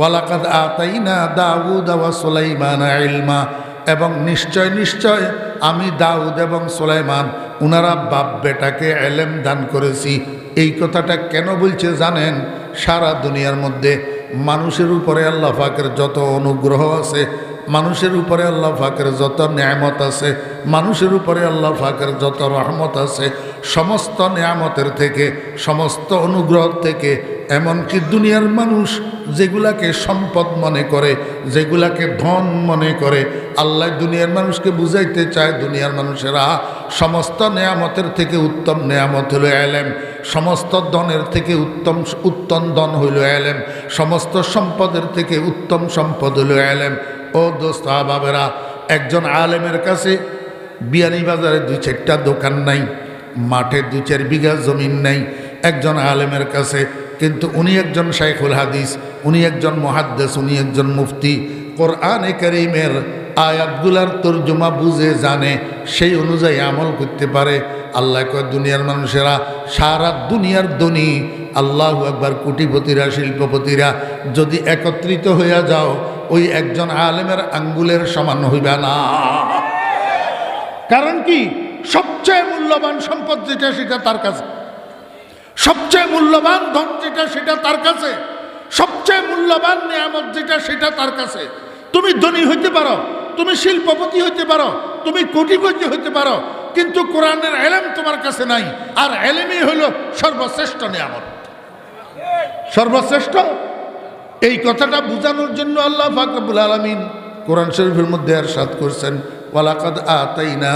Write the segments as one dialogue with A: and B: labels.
A: ওয়ালাকাদ আতাইনা দাউদ ওয়া সুলাইমান ইলমা। এবং নিশ্চয় নিশ্চয় আমি দাউদ এবং সুলাইমান, উনারা বাপ বেটাকে এলেম দান করেছি। এই কথাটা কেন বলছে জানেন? সারা দুনিয়ার মধ্যে মানুষের উপরে আল্লাহ ফাকের যত অনুগ্রহ আছে, মানুষের উপরে আল্লাহ ফাকের যত নিয়ামত আছে, মানুষের উপরে আল্লাহ ফাকের যত রহমত আছে সমস্ত নিয়ামতের থেকে, সমস্ত অনুগ্রহ থেকে, এমনকি দুনিয়ার মানুষ যেগুলাকে সম্পদ মনে করে, যেগুলাকে ধন মনে করে, আল্লাহ দুনিয়ার মানুষকে বুঝাইতে চায়, দুনিয়ার মানুষেরা সমস্ত নেয়ামতের থেকে উত্তম নেয়ামত হলো এলেম, সমস্ত ধনের থেকে উত্তম উত্তম ধন হইল এলেম, সমস্ত সম্পদের থেকে উত্তম সম্পদ হইল এলেম। ও দোস্ত বাবেরা একজন আলেমের কাছে বিয়ানি বাজারে দুই চারটা দোকান নাই। মাঠে দু চার বিঘা জমিন নাই, একজন আলেমের কাছে। কিন্তু উনি একজন শাইখুল হাদিস, উনি একজন মহাদ্দেস, উনি একজন মুফতি। কোরআনে করিমের আয়াতগুলার তর্জমা বুঝে জানে, সেই অনুযায়ী আমল করতে পারে। আল্লাহ কয়, দুনিয়ার মানুষেরা, সারা দুনিয়ার ধনী, আল্লাহ একবার কোটিপতিরা, শিল্পপতিরা, যদি একত্রিত হইয়া যাও, ওই একজন আলেমের আঙ্গুলের সমান হইবে না। কারণ কি? সবচেয়ে মূল্যবান সম্পদ যেটা সেটা তার কাছে। সবচেয়ে মূল্যবান ধন যেটা সেটা তার কাছে। সবচেয়ে মূল্যবান নিয়ামত যেটা সেটা তার কাছে। তুমি ধনী হইতে পারো, তুমি শিল্পপতি হইতে পারো, তুমি কোটিপতি হইতে পারো, কিন্তু কোরআনের এলেম তোমার কাছে নাই, আর এলেমই হইল সর্বশ্রেষ্ঠ নিয়ামত। সর্বশ্রেষ্ঠ? এই কথাটা বোঝানোর জন্য আল্লাহ ফাকরুল আলমিন কোরআন শরীফের মধ্যে আর সাত করছেন, ওয়ালাকাদ আতাইনা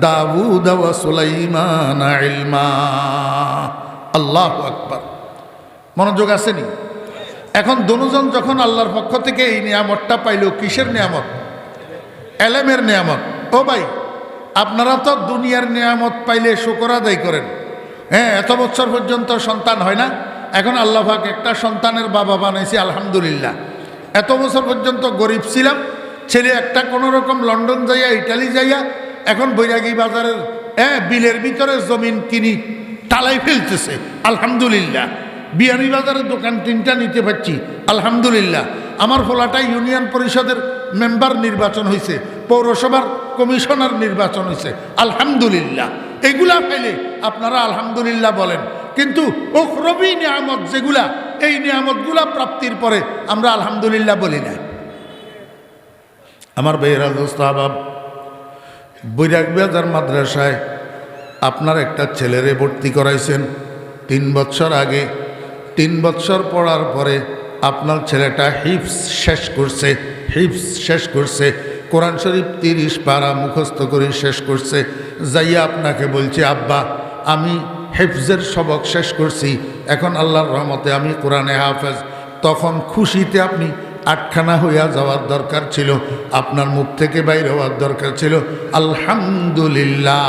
A: দাউদ সুলাইমান ইলমা। আল্লাহু আকবার। মনোযোগ আসেনি? এখন দনুজন যখন আল্লাহর পক্ষ থেকে এই নিয়ামতটা পাইল, কিসের নিয়ামত? এলেমের নিয়ামত। ও ভাই, আপনারা তো দুনিয়ার নিয়ামত পাইলে শুকর আদায় করেন। হ্যাঁ এত বছর পর্যন্ত সন্তান হয় না? এখন আল্লাহ পাক একটা সন্তানের বাবা বানাইছি, আলহামদুলিল্লাহ। এত বছর পর্যন্ত গরিব ছিলাম, ছেলে একটা কোনো রকম লন্ডন যাইয়া, ইটালি যাইয়া এখন বৈরাগী বাজারের হ্যাঁ বিলের ভিতরে জমিন কিনি টালাই ফেলতেছে। আলহামদুলিল্লাহ। বিয়ানি বাজারের দোকান তিনটা নিতে পারছি। আলহামদুলিল্লাহ। আমার ফলাটা ইউনিয়ন পরিষদের মেম্বার নির্বাচন হয়েছে পৌরসভার কমিশনার নির্বাচন হয়েছে আলহামদুলিল্লাহ। এগুলা পেলে আপনারা আলহামদুলিল্লাহ বলেন। কিন্তু ওখরবি নিয়ামত যেগুলা, এই নিয়ামতগুলা প্রাপ্তির পরে আমরা আলহামদুলিল্লাহ বলি না আমার বেহরা দোস্ত আবাব বৈরাগ বাজার মাদ্রাসায়। আপনার একটা ছেলেরে ভর্তি করাইছেন। তিন বছর আগে। তিন বছর পড়ার পরে আপনার ছেলেটা হিপস শেষ করছে হিপস শেষ করছে। কোরআন শরীফ তিরিশ পারা মুখস্থ করে শেষ করছে। যাইয়া আপনাকে বলছে, আব্বা, আমি হেফজের সবক শেষ করছি। এখন আল্লাহর রহমতে আমি কোরআনে হাফেজ। তখন খুশিতে আপনি আটখানা হইয়া যাওয়ার দরকার ছিল, আপনার মুখ থেকে বাইর হওয়ার দরকার ছিল। আলহামদুলিল্লাহ।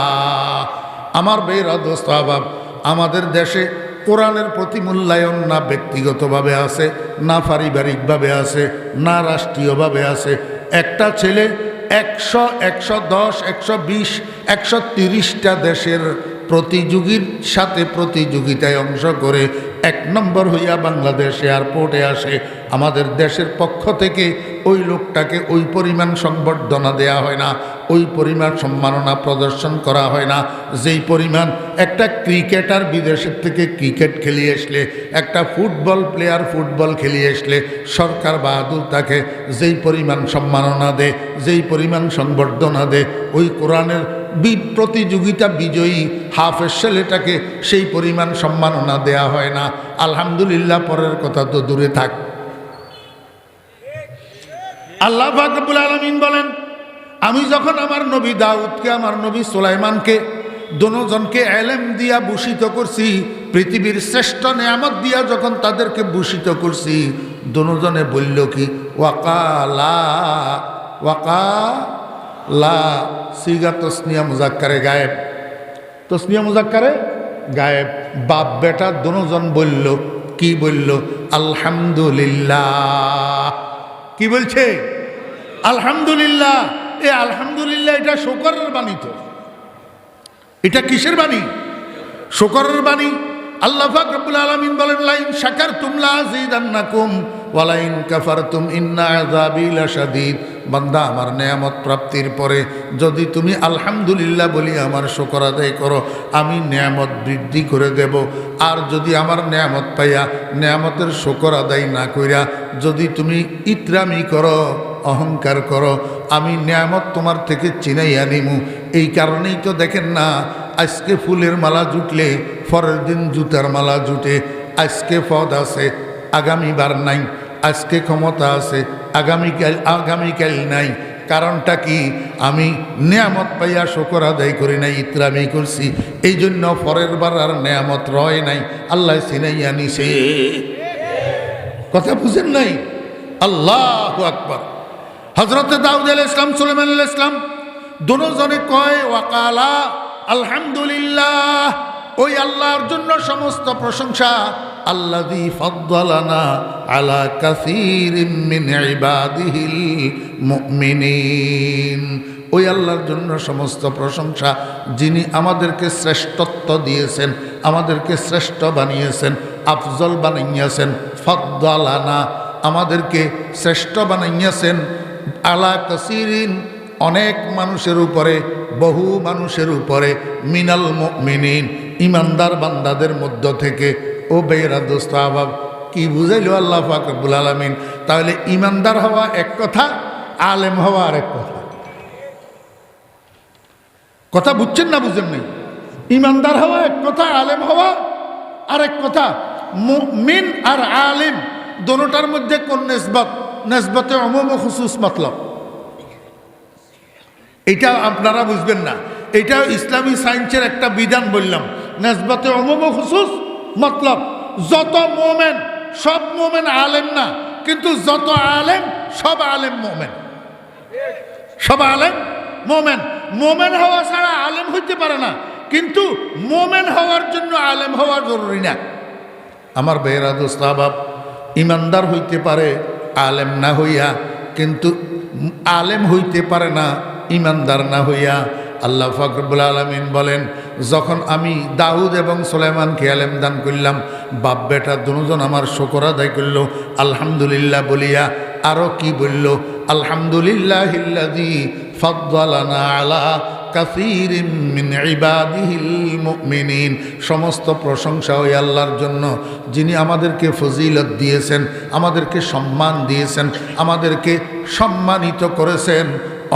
A: আমার বেরা দোস্ত আবাব আমাদের দেশে কোরআনের প্রতি মূল্যায়ন না ব্যক্তিগতভাবে আছে, না পারিবারিকভাবে আছে, না রাষ্ট্রীয়ভাবে আছে। একটা ছেলে একশো একশো দশ, একশো বিশ, একশো তিরিশটা দেশের প্রতিযোগীর সাথে প্রতিযোগিতায় অংশ করে এক নম্বর হইয়া বাংলাদেশ এয়ারপোর্টে আসে। আমাদের দেশের পক্ষ থেকে ওই লোকটাকে ওই পরিমাণ সংবর্ধনা দেয়া হয় না, ওই পরিমাণ সম্মাননা প্রদর্শন করা হয় না। যেই পরিমাণ একটা ক্রিকেটার বিদেশের থেকে ক্রিকেট খেলিয়ে আসলে, একটা ফুটবল প্লেয়ার ফুটবল খেলিয়ে আসলে, সরকার বাহাদুর তাকে যেই পরিমাণ সম্মাননা দেয়, যেই পরিমাণ সংবর্ধনা দেয়, ওই কোরআনের প্রতিযোগিতা বিজয়ী, হাফেজ ছেলেটাকে সেই পরিমাণ সম্মাননা দেয়া হয় না। আলহামদুলিল্লাহ, পরের কথা তো দূরে থাক। আল্লাহ ফাকবুল আলমিন বলেন, আমি যখন আমার নবী দাউদকে, আমার নবী সোলাইমানকে দোনোজনকে এলেম দিয়া ভূষিত করছি, পৃথিবীর শ্রেষ্ঠ নিয়ামত দিয়া যখন তাদেরকে ভূষিত করছি দোনোজনে বলল কি? ওয়াকালা, ওয়াকা লা সিগা তসনিয়া মুজাক্কারে গায়েব। তসনিয়া মুজাক্কারে গায়েব। বাপ বেটা দোনোজন বলল, কি বলল? আলহামদুলিল্লাহ। কি বলছে? আলহামদুলিল্লাহ। এ আলহামদুলিল্লাহ এটা শোকরের বাণী তো। এটা কিসের বাণী? শোকরের বাণী। আল্লাহ পাক রব্বুল আলামিন বলেন, লাইন শাকারতুম লা আযীদান্নাকুম ওয়া লাইন কাফারতুম ইন্না বান্দা, আমার নেয়ামত প্রাপ্তির পরে যদি তুমি আলহামদুলিল্লাহ বলি আমার শুকর আদায় করো, আমি নেয়ামত বৃদ্ধি করে দেব। আর যদি আমার নেয়ামত পাইয়া নেয়ামতের শুকর আদায় না কইরা যদি তুমি ইতরামি করো, অহংকার করো, আমি নিয়ামত তোমার থেকে চিনাইয়া নিমু। এই কারণেই তো দেখেন না, আজকে ফুলের মালা জুটলে, পরের দিন জুতার মালা জুটে, আজকে পদ আছে, আগামীবার নাই। আজকে ক্ষমতা আছে, আগামীকাল আগামীকাল নাই। কারণটা কি? আমি নিয়ামত পাইয়া শকর আদায় করি নাই, ইতরামি করছি। এই জন্য পরের বার আর নিয়ামত রয় নাই। আল্লাহ চিনাইয়া নিছে। কথা বুঝেন নাই? আল্লাহ আকবর। হজরত দাউদ আল ইসলাম সুলেমান আল ইসলাম দুজনে কয়, ওয়াকালা আলহামদুলিল্লাহ। ওই আল্লাহর জন্য সমস্ত প্রশংসা আল্লাদি ফদ্দালানা আলা কাসির মিন ইবাদিহিল মুমিনিন। ওই আল্লাহর জন্য সমস্ত প্রশংসা যিনি আমাদেরকে শ্রেষ্ঠত্ব দিয়েছেন, আমাদেরকে শ্রেষ্ঠ বানিয়েছেন, আফজল বানাইয়াছেন ফদ্দালানা আমাদেরকে শ্রেষ্ঠ বানাইয়াছেন আলা কাসিরিন অনেক মানুষের উপরে, বহু মানুষের উপরে, মিনাল মিনিন ইমানদার বান্দাদের মধ্য থেকে ও বেরা দোস্ত আবাব কি বুঝাইল আল্লাহ ফাকরুল আলমিন? তাহলে ইমানদার হওয়া এক কথা, আলেম হওয়া আরেক কথা। কথা বুঝছেন না বুঝেন নাই? ইমানদার হওয়া এক কথা, আলেম হওয়া আরেক কথা। মিন আর আলিম দোনোটার মধ্যে কোন নেসবত? নেসবতে অমম খুসুস মতলব। এটা আপনারা বুঝবেন না। এটা ইসলামী সায়েন্সের একটা বিধান বললাম। নেসবতে অমম খুসুস মতলব, যত মোমেন, সব মোমেন আলেম না, কিন্তু যত আলেম, সব আলেম মোমেন। সব আলেম মোমেন। মোমেন হওয়া ছাড়া আলেম হইতে পারে না, কিন্তু মোমেন হওয়ার জন্য আলেম হওয়া জরুরি না। আমার বেহরা দোস্তাবাব ইমানদার হইতে পারে, আলেম না হইয়া, কিন্তু আলেম হইতে পারে না, ইমানদার না হইয়া আল্লাহ ফকরবুল আলমিন বলেন, যখন আমি দাউদ এবং সোলেমানকে আলেম দান করলাম, বাপ বেটা দুজন আমার শকর আদায় করল। আলহামদুলিল্লাহ বলিয়া আরও কি বলল? আলহামদুলিল্লাহ ফদ্দালানা আলা কাসিরিম মিন সমস্ত প্রশংসা ওই আল্লাহর জন্য, যিনি আমাদেরকে ফজিলত দিয়েছেন, আমাদেরকে সম্মান দিয়েছেন, আমাদেরকে সম্মানিত করেছেন।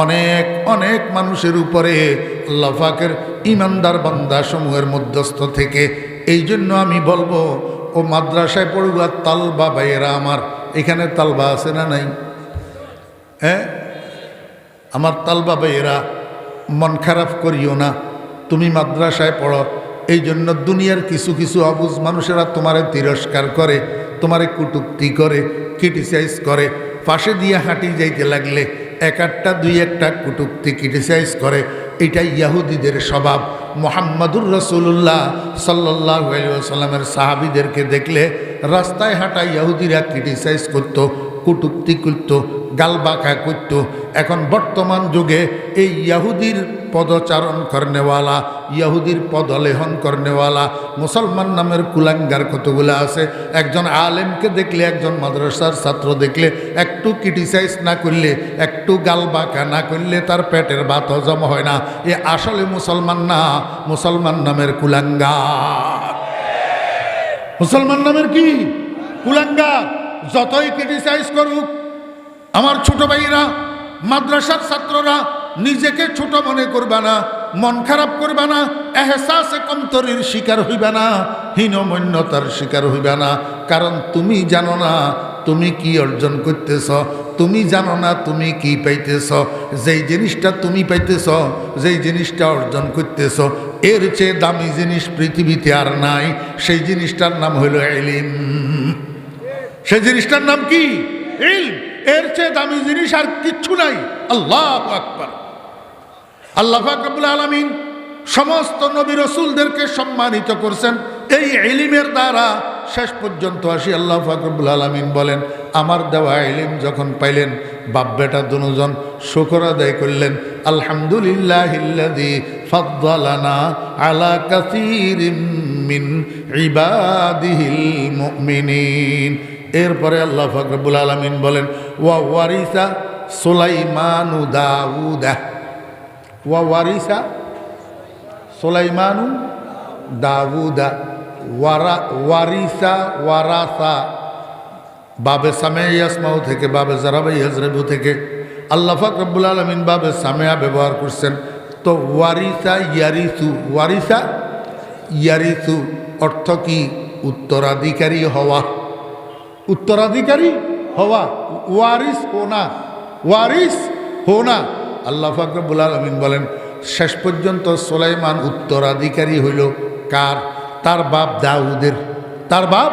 A: অনেক অনেক মানুষের উপরে পাকের ইমানদার বান্দা সমূহের মধ্যস্থ থেকে। এই জন্য আমি বলব, ও মাদ্রাসায় পড়ুয়া তালবা ভাইয়েরা আমার, এখানে তালবা আছে না নাই? হ্যাঁ আমার তালবা ভাইয়েরা, মন খারাপ করিও না, তুমি মাদ্রাসায় পড়ো। এই জন্য দুনিয়ার কিছু কিছু অবুজ মানুষেরা তোমারে তিরস্কার করে, তোমারে কুটুক্তি করে, ক্রিটিসাইজ করে পাশে দিয়ে হাঁটি যাইতে লাগলে এক একটা দুই একটা কুটুক্তি ক্রিটিসাইজ করে এটা ইয়াহুদিদের স্বভাব। মোহাম্মদুর রসুল্লাহ সাল্লাহ সাল্লামের সাহাবিদেরকে দেখলে রাস্তায় হাঁটা ইয়াহুদিরা ক্রিটিসাইজ করতো, কুটুক্তি করত গালবাখা করত। এখন বর্তমান যুগে এই ইয়াহুদির পদচারণ করনেওয়ালা, ইয়াহুদির পদলেহন করনেওয়ালা, মুসলমান নামের কুলাঙ্গার কতগুলো আছে? একজন আলেমকে দেখলে, একজন মাদ্রাসার ছাত্র দেখলে, একটু ক্রিটিসাইজ না করলে, একটু গালবাকা না করলে তার পেটের ভাত হজম হয় না। এ আসলে মুসলমান না, মুসলমান নামের কুলাঙ্গা মুসলমান নামের কি? কুলাঙ্গা যতই ক্রিটিসাইজ করুক, আমার ছোট ভাইরা মাদ্রাসার ছাত্ররা নিজেকে ছোট মনে করবে না, মন খারাপ করবে না, এহসাসে কমতরির শিকার হইবে না, হীনমন্যতার শিকার হইবে না। কারণ তুমি জানো না, তুমি কি অর্জন করতেছ, তুমি জানো না তুমি কি পাইতেছ, যেই জিনিসটা তুমি পাইতেছ, যেই জিনিসটা অর্জন করতেছ, এর চেয়ে দামি জিনিস পৃথিবীতে আর নাই, সেই জিনিসটার নাম হইল এলিম সেই জিনিসটার নাম কি? ইলম। এর চেয়ে দামি জিনিস আর কিচ্ছু নাই। আল্লাহ আকবর। আল্লাহ ফাকবুল আলমিন সমস্ত নবী রসুলদেরকে সম্মানিত করছেন। এই এলিমের দ্বারা শেষ পর্যন্ত আসি আল্লাহ ফাকরুল আলমিন বলেন, আমার দেওয়া এলিম যখন পাইলেন, বাপ বেটা দুজন শুকর আদায় করলেন। আলহামদুলিল্লাহিল্লাযী ফাদ্দালানা আলা কাসীরিম ইবাদিহিল মুমিনিন। এরপরে আল্লাহ ফাকরুল আলামিন বলেন ওয়া ওয়ারিসা সুলাইমানু দাউদা। ওয়া ওয়ারিসা সুলাইমানু দাউদা। ওয়ারা, ওয়ারিসা, ওয়ারাসা। বাবে সামে থেকে, বাবে জারাবে ইয়াজরেবু থেকে আল্লাহ ফাক রব্বুল আলমিন বাবে সামেয়া ব্যবহার করছেন। তো ওয়ারিসা ইয়ারিসু ওয়ারিসা ইয়ারিসু অর্থ কি? উত্তরাধিকারী হওয়া। উত্তরাধিকারী হওয়া, ওয়ারিস হোনা ওয়ারিস হোনা আল্লাহ ফাকরবুল আলমিন বলেন, শেষ পর্যন্ত সোলাইমান উত্তরাধিকারী হইল কার? তার বাপ দাউদের। তার বাপ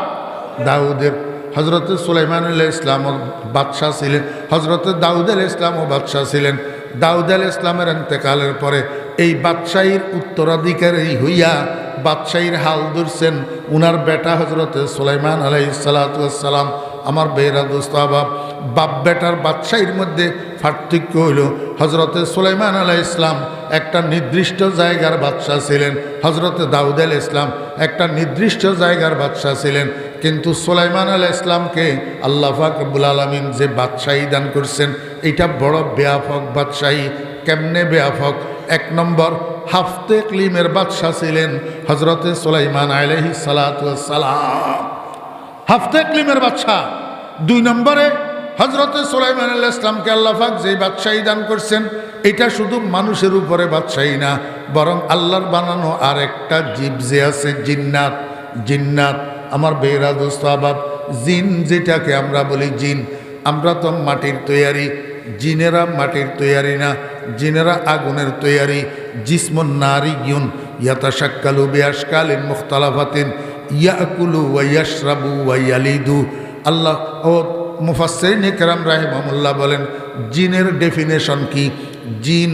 A: দাউদের। হজরত সুলাইমান আল্লাহ ইসলাম বাদশাহ ছিলেন। হজরত দাউদ আল ইসলাম ও বাদশাহ ছিলেন। দাউদ আল ইসলামের এন্তেকালের পরে এই বাদশাহীর উত্তরাধিকারী হইয়া বাদশাহীর হাল ধরছেন। উনার বেটা হজরত সুলাইমান আলাই সালাতাম আমার বেহরা দোস্তাবাব বাপ বেটার বাদশাহীর মধ্যে পার্থক্য হইল হজরতে সুলাইমান আলাহ ইসলাম একটা নির্দিষ্ট জায়গার বাদশাহ ছিলেন হজরতে দাউদ আল ইসলাম একটা নির্দিষ্ট জায়গার বাদশাহ ছিলেন, কিন্তু সুলাইমান আল ইসলামকে আল্লাহ ফাকবুল আলমিন যে বাদশাহী দান করছেন এটা বড় ব্যাপক বাদশাহী, কেমনে ব্যাপক এক নম্বর হাফতে ক্লিমের বাদশাহ ছিলেন হজরতে সুলাইমান আলহি সালাম। হাফতে ক্লিমের বাদশাহ। দুই নম্বরে হজরতে সুলাইমান আল্লাহ ইসলামকে আল্লাহাক যে বাদশাহী দান করছেন, এটা শুধু মানুষের উপরে বাদশাহী না, বরং আল্লাহর বানানো আর একটা জীব যে আছে জিন্নাত। জিন্নাত, আমার বেহরা দোস্তাবাব জিন যেটাকে আমরা বলি জিন, আমরা তো মাটির তৈয়ারি, জিনেরা মাটির তৈয়ারি না, জিনেরা আগুনের তৈয়ারি, জিসমন নারী ইউন ইয়াতা শাক্কালু বিয়াসকালিন মুখতালাফাতিন ইয়াকুলু ওয়াইয়াশরাবু ওয়াইয়ালিদু আল্লাহ ও মুফাসসিরিন কেরাম রাহিমাহুল্লাহ বলেন, জিনের ডেফিনেশন কি? জিন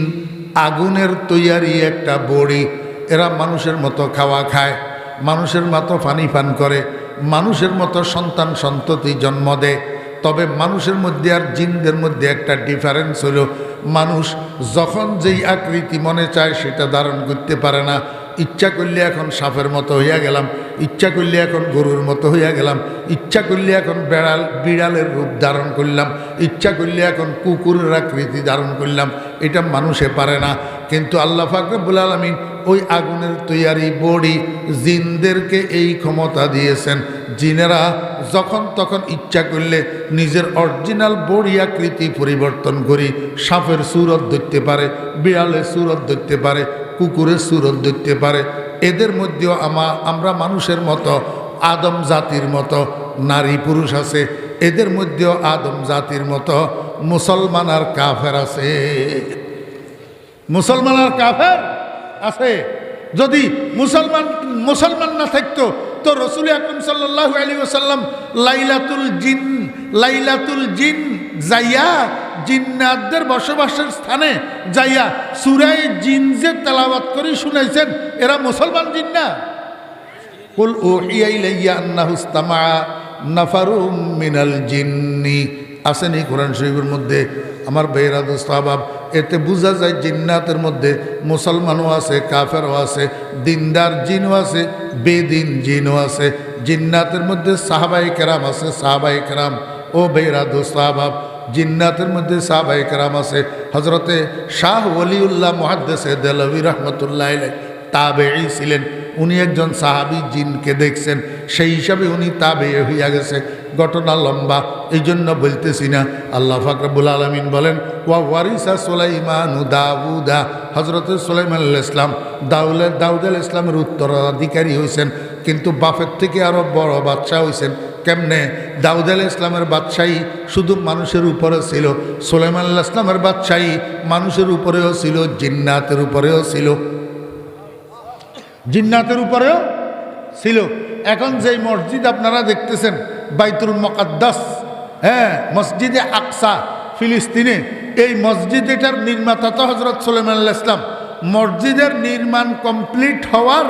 A: আগুনের তৈয়ারি একটা বড়ি। এরা মানুষের মতো খাওয়া খায়, মানুষের মতো পানি পান করে, মানুষের মতো সন্তান সন্ততি জন্ম দেয়। তবে মানুষের মধ্যে আর জিনদের মধ্যে একটা ডিফারেন্স হলো, মানুষ যখন যেই আকৃতি মনে চায় সেটা ধারণ করতে পারে না। ইচ্ছা করলে এখন সাপের মতো হইয়া গেলাম, ইচ্ছা করলে এখন গরুর মতো হইয়া গেলাম, ইচ্ছা করলে এখন বেড়াল, বিড়ালের রূপ ধারণ করলাম, ইচ্ছা করলে এখন কুকুরের আকৃতি ধারণ করলাম, এটা মানুষে পারে না। কিন্তু আল্লাহ ফাকরবুল আলমিন ওই আগুনের তৈয়ারি বড়ি জিনদেরকে এই ক্ষমতা দিয়েছেন জিনেরা যখন তখন ইচ্ছা করলে নিজের অরিজিনাল বড়ি পরিবর্তন করি, সাপের সুরত ধরতে পারে, বিড়ালের সুরত ধরতে পারে, কুকুরের সুরত ধরতে পারে। এদের মধ্যেও আমা, আমরা মানুষের মতো, আদম জাতির মতো, নারী পুরুষ আছে। এদের মধ্যেও আদম জাতির মতো মুসলমান আর কাফের আছে। মুসলমান আর কাফের আছে। যদি মুসলমান মুসলমান না থাকতো তো রসুল আকরম সাল্লাহ আলী ওসাল্লাম লাইলাতুল জিন লাইলাতুল জিন যাইয়া জিন্নাতদের বসবাসের স্থানে যাইয়া সুরাই জিন যে তেলাওয়াত করে শুনেছেন এরা মুসলমান জিন্না কুল নাফারুম মিনাল জিন্নি। আসেনি কোরআন শরীফের মধ্যে? আমার বেহরাদ সাহাব এতে বোঝা যায় জিন্নাতের মধ্যে মুসলমানও আছে, কাফেরও আছে, দিনদার জিনও আছে, বেদিন জিনও আছে। জিন্নাতের মধ্যে সাহাবাই কেরাম আছে সাহাবাই কেরাম, ও বেহরাদ সাহাব জিন্নাতের মধ্যে সাহাবাই কেরাম আছে হজরতে শাহ ওলিউল্লাহ মহাদ্দেসে দেলভি রহমতুল্লাহ তাবে ছিলেন। উনি একজন সাহাবি, জিনকে দেখছেন। সেই হিসাবে উনি তাবে হইয়া গেছে। ঘটনা লম্বা এই জন্য বলতেছি না। আল্লাহ ফাকরাবুল আলমিন বলেন, ওয়া ওয়ারিসা সোলাইমান দাউদা। হজরত সোলাইমান ইসলাম দাউল দাউদ আল ইসলামের উত্তরাধিকারী হয়েছেন কিন্তু বাফের থেকে আরও বড় বাচ্চা হয়েছেন কেমনে? দাউদ আল ইসলামের বাদশাহী শুধু মানুষের উপরে ছিল, সোলাইমান আল্লাহ ইসলামের বাদশাহী মানুষের উপরেও ছিল, জিন্নাতের উপরেও ছিল। জিন্নাতের উপরেও ছিল। এখন যেই মসজিদ আপনারা দেখতেছেন বাইতুল মকাদ্দাস হ্যাঁ মসজিদে আকসা, ফিলিস্তিনে। এই মসজিদ এটার নির্মাতা তো হজরত সোলেমান আল্লাহ ইসলাম মসজিদের নির্মাণ কমপ্লিট হওয়ার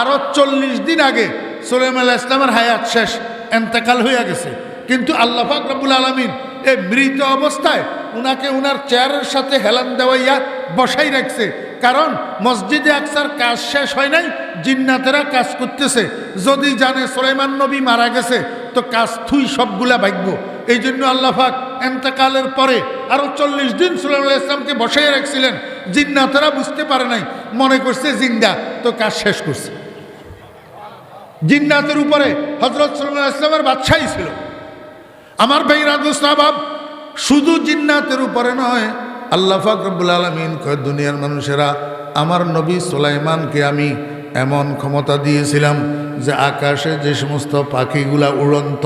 A: আরও চল্লিশ দিন আগে সোলেমান আল্লাহ ইসলামের হায়াত শেষ, এন্তেকাল হইয়া গেছে। কিন্তু আল্লাহ ফাকরাবুল আলমিন এই মৃত অবস্থায় উনাকে উনার চেয়ারের সাথে হেলান দেওয়াইয়া বসাই রাখছে। কারণ মসজিদে আকসার কাজ শেষ হয় নাই, জিন্নাতেরা কাজ করতেছে। যদি জানে সোলেমান নবী মারা গেছে তো কাজ থুই সবগুলা ভাগ্য। এই জন্য আল্লাহাক এন্তেকালের পরে আরও চল্লিশ দিন সুলাইমান ইসলামকে বসাই রাখছিলেন। জিন্নাতেরা বুঝতে পারে নাই, মনে করছে জিন্দা, তো কাজ শেষ করছে। জিন্নাতের উপরে হজরত সাল্লাহ ইসলামের বাদশাহী ছিল। আমার ভাই রাজুসাবাব শুধু জিন্নাতের উপরে নয়, আল্লাহ ফাকরবুল আলমিন কয়, দুনিয়ার মানুষেরা, আমার নবী সোলাইমানকে আমি এমন ক্ষমতা দিয়েছিলাম যে আকাশে যে সমস্ত পাখিগুলা উড়ন্ত,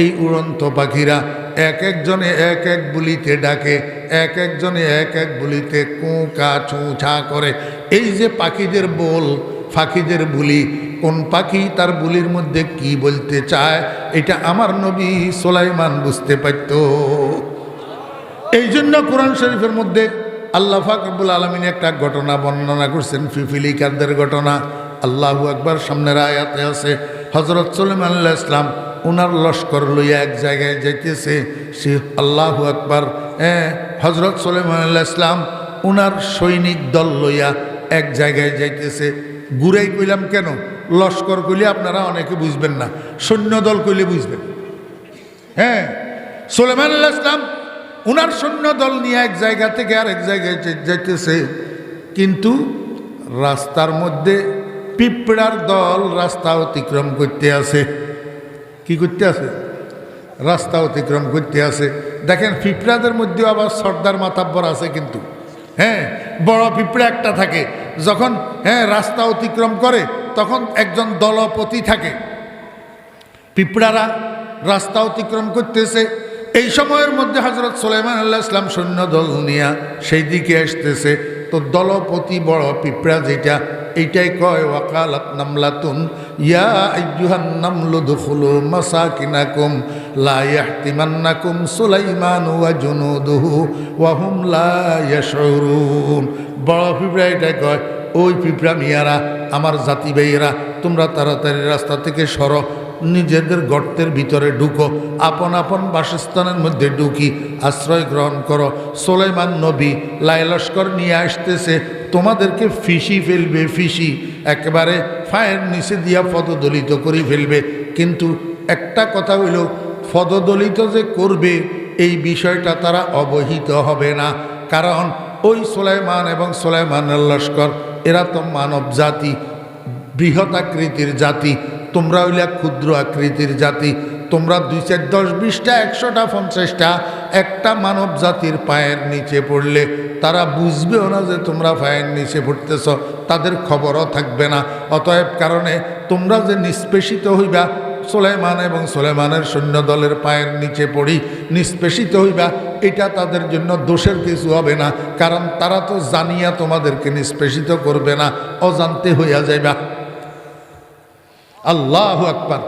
A: এই উড়ন্ত পাখিরা এক একজনে এক এক বুলিতে ডাকে, এক একজনে এক এক বুলিতে কুঁকা ছুঁছা করে। এই যে পাখিদের বোল পাখিদের বুলি, কোন পাখি তার বুলির মধ্যে কি বলতে চায়, এটা আমার নবী সোলাইমান বুঝতে পারত। এই জন্য কোরআন শরীফের মধ্যে আল্লাহ ফাকরবুল আলমিন একটা ঘটনা বর্ণনা করছেন ফিফিলিকারদের ঘটনা। আল্লাহু একবার সামনের আয়াতে আছে হজরত সুলেমান আল্লাহ ইসলাম উনার লস্কর লইয়া এক জায়গায় যাইতেছে, সে আল্লাহু আকবার হ্যাঁ হজরত সুলেমান আল্লাহ ইসলাম উনার সৈনিক দল লইয়া এক জায়গায় যাইতেছে। ঘুরাই কইলাম, কেন? লস্কর কইলে আপনারা অনেকে বুঝবেন না সৈন্যদল কইলে বুঝবেন। হ্যাঁ সোলেমান আল্লাহ ইসলাম উনার সৈন্য দল নিয়ে এক জায়গা থেকে আরেক জায়গায় যা- যাইতেছে। কিন্তু রাস্তার মধ্যে পিঁপড়ার দল রাস্তা অতিক্রম করতে আছে। কি করতে আছে? রাস্তা অতিক্রম করতে আছে। দেখেন, পিঁপড়াদের মধ্যেও আবার সর্দার মাতাব্বর আছে কিন্তু। হ্যাঁ বড় পিঁপড়া একটা থাকে। যখন হ্যাঁ রাস্তা অতিক্রম করে, তখন একজন দলপতি থাকে। পিঁপড়ারা রাস্তা অতিক্রম করতেছে। এই সময়ের মধ্যে হজরত সোলেমান আল্লাহ ইসলাম সৈন্য দল নিয়া সেই দিকে আসতেছে। তো দলপতি বড় পিঁপড়া যেটা, এইটাই কয়, ওয়াকালাত নামলাতুন, ইয়া আইয়ুহান নামলু দুখুলু মাসাকিনাকুম, লা ইয়াহতিমান্নাকুম সুলাইমান ওয়া জুনুদুহু, ওয়া হুম লা ইয়াশউরুন। বড় পিঁপড়া এটা কয়, ওই পিঁপড়া মিয়ারা, আমার জাতি তোমরা তাড়াতাড়ি রাস্তা থেকে সরো নিজেদের গর্তের ভিতরে ঢুকো। আপন আপন বাসস্থানের মধ্যে ঢুকি, আশ্রয় গ্রহণ করো। সোলেমান নবী লাইলস্কর নিয়ে আসতেছে, তোমাদেরকে ফিসি ফেলবে, ফিসি। একেবারে ফায়ের নিচে দিয়া পদদলিত করে ফেলবে। কিন্তু একটা কথা হইল, পদদলিত যে করবে, এই বিষয়টা তারা অবহিত হবে না। কারণ ওই সোলাইমান এবং সোলাইমান লস্কর এরা তো মানব জাতি বৃহৎ আকৃতির জাতি। তোমরা হইলে ক্ষুদ্র আকৃতির জাতি। তোমরা দুই চার, দশ, বিশটা, একশোটা পঞ্চাশটা, একটা মানব জাতির পায়ের নিচে পড়লে তারা বুঝবেও না যে তোমরা পায়ের নিচে পড়তেছ, তাদের খবরও থাকবে না। অতএব কারণে তোমরা যে নিষ্পেষিত হইবা সোলেমান এবং সোলেমানের সৈন্য দলের পায়ের নিচে পড়ি, নিষ্পেষিত হইবা, এটা তাদের জন্য দোষের কিছু হবে না। কারণ তারা তো জানিয়া তোমাদেরকে নিষ্পেষিত করবে না, অজান্তে হইয়া যাইবা। আল্লাহ আকবার।